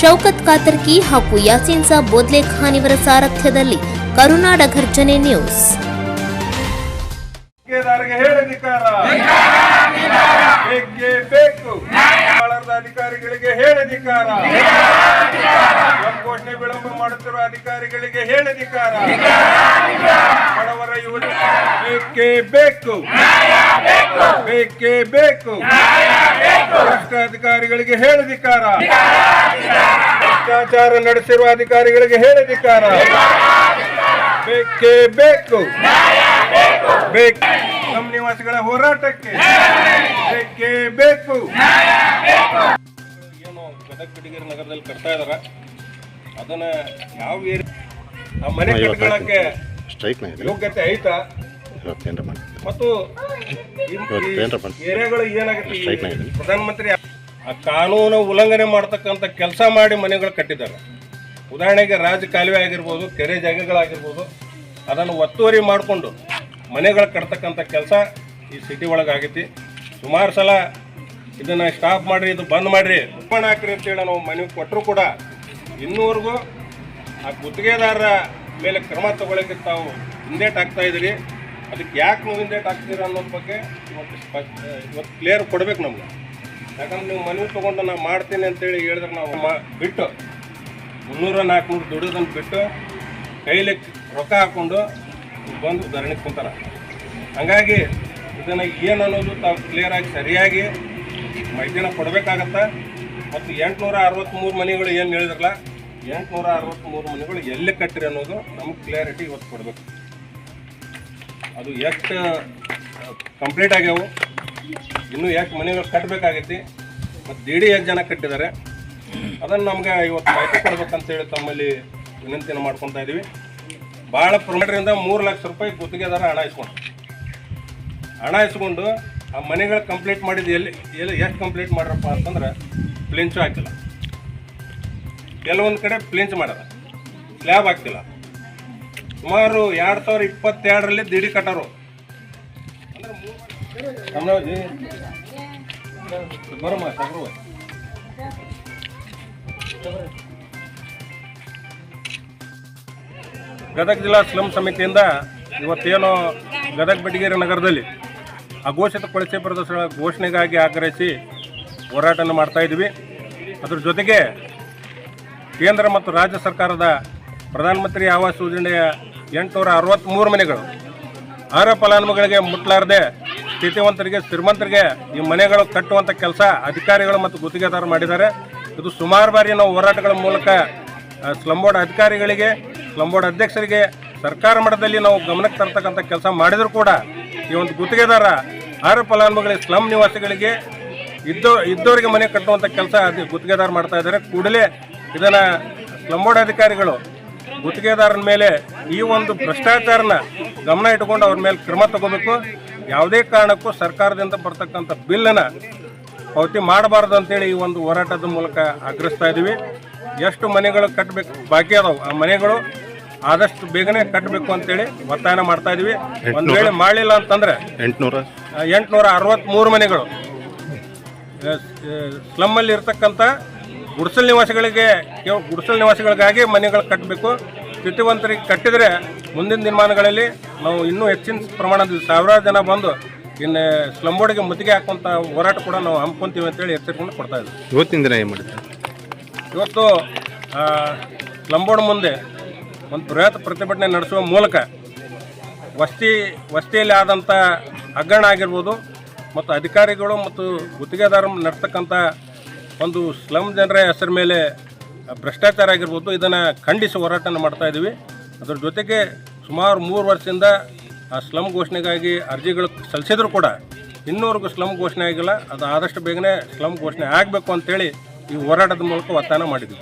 ಶೌಕತ್ ಕಾತರ್ಕಿ ಹಾಗೂ ಯಾಸೀನ್ ಸಾಬ್ ಬೋದ್ಲೆ ಖಾನ್ ಇವರ ಸಾರಥ್ಯದಲ್ಲಿ ಕರುನಾಡ ಘರ್ಜನೆ ನ್ಯೂಸ್. ಅಧಿಕಾರಿಗಳಿಗೆ ಹೇಳಧಿಕಾರ ಘೋಷಣೆ ವಿಳಂಬ ಮಾಡುತ್ತಿರುವ ಅಧಿಕಾರಿಗಳಿಗೆ ಹೇಳಧಿಕಾರ ಬೇಕೇ ಬೇಕು. ಬೇಕೇ ಬೇಕು. ಭ್ರಷ್ಟಾಧಿಕಾರಿಗಳಿಗೆ ಹೇಳಧಿಕಾರ. ಭ್ರಷ್ಟಾಚಾರ ನಡೆಸಿರುವ ಅಧಿಕಾರಿಗಳಿಗೆ ಹೇಳಧಿಕಾರ. ಬೇಕೇ ಬೇಕು. ಬೇಕು ನಮ್ಮ ನಿವಾಸಿಗಳ ಹೋರಾಟಕ್ಕೆ. ಬೇಕೇ ಬೇಕು. ಏನು ಗದಗ ನಗರದಲ್ಲಿ ಕಟ್ತಾ ಇದಾರ. ಅದನ್ನ ಯಾವ ಏರಿಯಾ ಆ ಮನೆ ಕಟ್ಕೊಳ್ಳಕ್ಕೆ ಯೋಗ್ಯತೆ ಐತಾ? ಇವತ್ತೇನ್ರ ಮಾಡಿ ಮತ್ತು ಏರಿಯಾಗಳು ಏನಾಗುತ್ತೆ ಈ ಪ್ರಧಾನಮಂತ್ರಿ ಆ ಕಾನೂನು ಉಲ್ಲಂಘನೆ ಮಾಡ್ತಕ್ಕಂಥ ಕೆಲಸ ಮಾಡಿ ಮನೆಗಳು ಕಟ್ಟಿದ್ದಾರೆ. ಉದಾಹರಣೆಗೆ ರಾಜ ಕಾಲುವೆ ಆಗಿರ್ಬೋದು ಕೆರೆ ಜಾಗಗಳಾಗಿರ್ಬೋದು ಅದನ್ನು ಒತ್ತುವರಿ ಮಾಡಿಕೊಂಡು ಮನೆಗಳು ಕಟ್ತಕ್ಕಂಥ ಕೆಲಸ ಈ ಸಿಟಿ ಒಳಗೆ ಆಗೈತಿ. ಸುಮಾರು ಸಲ ಇದನ್ನು ಸ್ಟಾಪ್ ಮಾಡಿರಿ ಇದು ಬಂದ್ ಮಾಡಿರಿ. ಉಪ್ಪಣ ಹಾಕ್ರಿ ಅಂತೇಳಿ ನಾವು ಮನವಿ ಕೊಟ್ಟರು ಕೂಡ ಇನ್ನೂವರೆಗೂ ಆ ಗುತ್ತಿಗೆದಾರರ ಮೇಲೆ ಕ್ರಮ ತಗೊಳ್ಳೋಕ್ಕೆ ತಾವು ಹಿಂದೇಟ್ ಆಗ್ತಾ ಇದ್ದೀರಿ. ಅದಕ್ಕೆ ಯಾಕೆ ನೀವು ಹಿಂದೇಟ್ ಹಾಕ್ತೀರ ಅನ್ನೋದ್ರ ಬಗ್ಗೆ ಇವತ್ತು ಸ್ಪಷ್ಟ ಇವತ್ತು ಕ್ಲಿಯರ್ ಕೊಡಬೇಕು ನಮ್ಗೆ. ಯಾಕಂದ್ರೆ ನೀವು ಮನವಿ ತೊಗೊಂಡು ನಾ ಮಾಡ್ತೀನಿ ಅಂತೇಳಿ ಹೇಳಿದ್ರೆ ನಾವು ಬಿಟ್ಟು ಮುನ್ನೂರ ನಾಲ್ಕುನೂರು ದುಡಿಯೋದನ್ನು ಬಿಟ್ಟು ಕೈಲಿ ರೊಕ್ಕ ಹಾಕ್ಕೊಂಡು ಬಂದು ಧರಣಿ ಕುಂತಾರ. ಹಾಗಾಗಿ ಇದನ್ನು ಏನು ಅನ್ನೋದು ತಾವು ಕ್ಲಿಯರಾಗಿ ಸರಿಯಾಗಿ ಮಾಹಿತಿನ ಕೊಡಬೇಕಾಗತ್ತೆ? ಮತ್ತು ಎಂಟುನೂರ ಅರವತ್ತ್ಮೂರು ಮನೆಗಳು ಏನು ಹೇಳಿದ್ರಲ್ಲ, ಎಂಟುನೂರ ಅರವತ್ತ್ಮೂರು ಮನೆಗಳು ಎಲ್ಲಿ ಕಟ್ಟಿರಿ ಅನ್ನೋದು ನಮ್ಗೆ ಕ್ಲಿಯಾರಿಟಿ ಇವತ್ತು ಕೊಡಬೇಕು. ಅದು ಎಷ್ಟು ಕಂಪ್ಲೀಟ್ ಆಗ್ಯಾವು. ಇನ್ನೂ ಎಷ್ಟು ಮನೆಗಳು ಕಟ್ಟಬೇಕಾಗೈತಿ ಮತ್ತು ಡಿ ಎಷ್ಟು ಜನ ಕಟ್ಟಿದ್ದಾರೆ ಅದನ್ನು ನಮ್ಗೆ ಇವತ್ತು ಮಾಹಿತಿ ಕೊಡ್ಬೇಕಂತೇಳಿ ತಮ್ಮಲ್ಲಿ ವಿನಂತಿಯನ್ನು ಮಾಡ್ಕೊತಾ ಇದ್ದೀವಿ ಭಾಳ ಪ್ರಮಾಣದಿಂದ ಮೂರು ಲಕ್ಷ ರೂಪಾಯಿ ಗುತ್ತಿಗೆದಾರ ಹಣ ಇಸ್ಕೊಂಡು. ಹಣ ಇಸ್ಕೊಂಡು ಆ ಮನೆಗಳು ಕಂಪ್ಲೀಟ್ ಮಾಡಿದ್ದು ಎಲ್ಲಿ ಎಲ್ಲಿ ಎಷ್ಟು ಕಂಪ್ಲೀಟ್ ಮಾಡ್ರಪ್ಪ ಅಂತಂದ್ರೆ ಪ್ಲಿಂಚು ಹಾಕಿಲ್ಲ. ಕೆಲವೊಂದು ಕಡೆ ಪ್ಲಿಂಚ್ ಮಾಡಲ್ಲ. ಸ್ಲ್ಯಾಬ್ ಹಾಕ್ತಿಲ್ಲ. ಸುಮಾರು ಎರಡು ಸಾವಿರ ಇಪ್ಪತ್ತೆರಡರಲ್ಲಿ ದಿಡಿ ಕಟ್ಟರು. ಗದಗ ಜಿಲ್ಲಾ ಸ್ಲಂ ಸಮಿತಿಯಿಂದ ಇವತ್ತೇನು ಗದಗ ಬೆಟಗೇರಿ ನಗರದಲ್ಲಿ ಅಘೋಷಿತ ಕೊಳಚೆ ಪ್ರದರ್ಶನ ಘೋಷಣೆಗಾಗಿ ಆಗ್ರಹಿಸಿ ಹೋರಾಟವನ್ನು ಮಾಡ್ತಾ ಇದ್ವಿ. ಅದ್ರ ಜೊತೆಗೆ ಕೇಂದ್ರ ಮತ್ತು ರಾಜ್ಯ ಸರ್ಕಾರದ ಪ್ರಧಾನಮಂತ್ರಿ ಆವಾಸ್ ಯೋಜನೆಯ ಎಂಟುನೂರ ಅರವತ್ತ್ಮೂರು ಮನೆಗಳು. ಅರ್ಹ ಫಲಾನುಭವಿಗಳಿಗೆ ಮುಟ್ಲಾರದೆ ಸ್ಥಿತಿವಂತರಿಗೆ ಶ್ರೀಮಂತರಿಗೆ ಈ ಮನೆಗಳು ಕಟ್ಟುವಂಥ ಕೆಲಸ ಅಧಿಕಾರಿಗಳು ಮತ್ತು ಗುತ್ತಿಗೆದಾರರು ಮಾಡಿದ್ದಾರೆ. ಇದು ಸುಮಾರು ಬಾರಿ ನಾವು ಹೋರಾಟಗಳ ಮೂಲಕ ಆ, ಸ್ಲಮ್ ಬೋರ್ಡ್ ಅಧಿಕಾರಿಗಳಿಗೆ ಸ್ಲಂಬೋರ್ಡ್ ಅಧ್ಯಕ್ಷರಿಗೆ ಸರ್ಕಾರ ಮಟ್ಟದಲ್ಲಿ ನಾವು ಗಮನಕ್ಕೆ ತರ್ತಕ್ಕಂಥ ಕೆಲಸ ಮಾಡಿದರೂ ಕೂಡ ಈ ಒಂದು ಗುತ್ತಿಗೆದಾರ ಅರ್ಹ ಫಲಾನುಭವಿಗಳಿಗೆ ಸ್ಲಮ್ ನಿವಾಸಿಗಳಿಗೆ ಇದ್ದೋ ಇದ್ದವರಿಗೆ ಮನೆ ಕಟ್ಟುವಂಥ ಕೆಲಸ ಅದು ಗುತ್ತಿಗೆದಾರ ಮಾಡ್ತಾ ಇದ್ದಾರೆ. ಕೂಡಲೇ ಇದನ್ನು ಸ್ಲಂಬೋರ್ಡ್ ಅಧಿಕಾರಿಗಳು ಗುತ್ತಿಗೆದಾರನ ಮೇಲೆ ಈ ಒಂದು ಭ್ರಷ್ಟಾಚಾರನ ಗಮನ ಇಟ್ಕೊಂಡು ಅವ್ರ ಮೇಲೆ ಕ್ರಮ ತಗೋಬೇಕು. ಯಾವುದೇ ಕಾರಣಕ್ಕೂ ಸರ್ಕಾರದಿಂದ ಬರ್ತಕ್ಕಂಥ ಬಿಲ್ಲನ್ನು ಪಾವತಿ ಮಾಡಬಾರ್ದು ಅಂತೇಳಿ ಈ ಒಂದು ಹೋರಾಟದ ಮೂಲಕ ಆಗ್ರಹಿಸ್ತಾ ಇದ್ದೀವಿ ಎಷ್ಟು ಮನೆಗಳು ಕಟ್ಟಬೇಕು ಬಾಕಿ ಅದಾವೆ. ಆ ಮನೆಗಳು ಆದಷ್ಟು ಬೇಗನೆ ಕಟ್ಟಬೇಕು ಅಂತೇಳಿ ಒತ್ತಾಯನ ಮಾಡ್ತಾ ಇದೀವಿ. ಒಂದು ವೇಳೆ ಮಾಡಲಿಲ್ಲ ಅಂತಂದ್ರೆ ಎಂಟುನೂರ? ಎಂಟುನೂರ ಅರವತ್ತ್ಮೂರು ಮನೆಗಳು. ಸ್ಲಮ್ಮಲ್ಲಿ ಇರ್ತಕ್ಕಂಥ ಗುಡಿಸಲ್ ನಿವಾಸಿಗಳಿಗೆ ಕೇವಲ ಗುಡಿಸಲ್ ನಿವಾಸಿಗಳಿಗಾಗಿ ಮನೆಗಳು ಕಟ್ಟಬೇಕು ಸ್ಥಿತಿವಂತರಿಗೆ ಕಟ್ಟಿದರೆ ಮುಂದಿನ ದಿನಮಾನಗಳಲ್ಲಿ ನಾವು ಇನ್ನೂ ಹೆಚ್ಚಿನ ಪ್ರಮಾಣದಲ್ಲಿ ಸಾವಿರಾರು ಜನ ಬಂದು ಇನ್ನು ಸ್ಲಂಬೋಡಿಗೆ ಮುತ್ತಿಗೆ ಹಾಕುವಂಥ ಹೋರಾಟ ಕೂಡ ನಾವು ಹಮ್ಮಿಕೊಂತೀವಿ ಅಂತೇಳಿ ಎಚ್ಚರಿಕೊಂಡು ಕೊಡ್ತಾ ಇದ್ದೀವಿ ಇವತ್ತಿನ ದಿನ ಏನು ಮಾಡಿದ್ದಾರೆ ಇವತ್ತು ಸ್ಲಂಬೋಡ್ ಮುಂದೆ ಒಂದು ಬೃಹತ್ ಪ್ರತಿಭಟನೆ ನಡೆಸುವ ಮೂಲಕ ವಸ್ತಿ ವಸ್ತಿಯಲ್ಲಿ ಆದಂಥ ಹಗರಣ ಆಗಿರ್ಬೋದು ಮತ್ತು ಅಧಿಕಾರಿಗಳು ಮತ್ತು ಗುತ್ತಿಗೆದಾರರು ನಡೆಸ್ತಕ್ಕಂಥ ಒಂದು ಸ್ಲಮ್ ಜನರ ಹೆಸರ ಮೇಲೆ ಭ್ರಷ್ಟಾಚಾರ ಆಗಿರ್ಬೋದು, ಇದನ್ನು ಖಂಡಿಸಿ ಹೋರಾಟನ ಮಾಡ್ತಾ ಇದ್ದೀವಿ ಅದರ ಜೊತೆಗೆ ಸುಮಾರು ಮೂರು ವರ್ಷದಿಂದ ಆ ಸ್ಲಮ್ ಘೋಷಣೆಗಾಗಿ ಅರ್ಜಿಗಳು ಸಲ್ಲಿಸಿದ್ರು ಕೂಡ ಇನ್ನೂವರೆಗೂ ಸ್ಲಮ್ ಘೋಷಣೆ ಆಗಿಲ್ಲ. ಅದು ಆದಷ್ಟು ಬೇಗನೆ ಸ್ಲಮ್ ಘೋಷಣೆ ಆಗಬೇಕು ಅಂತೇಳಿ ಈ ಹೋರಾಟದ ಮೂಲಕ ಒತ್ತಾಯ ಮಾಡಿದ್ವಿ.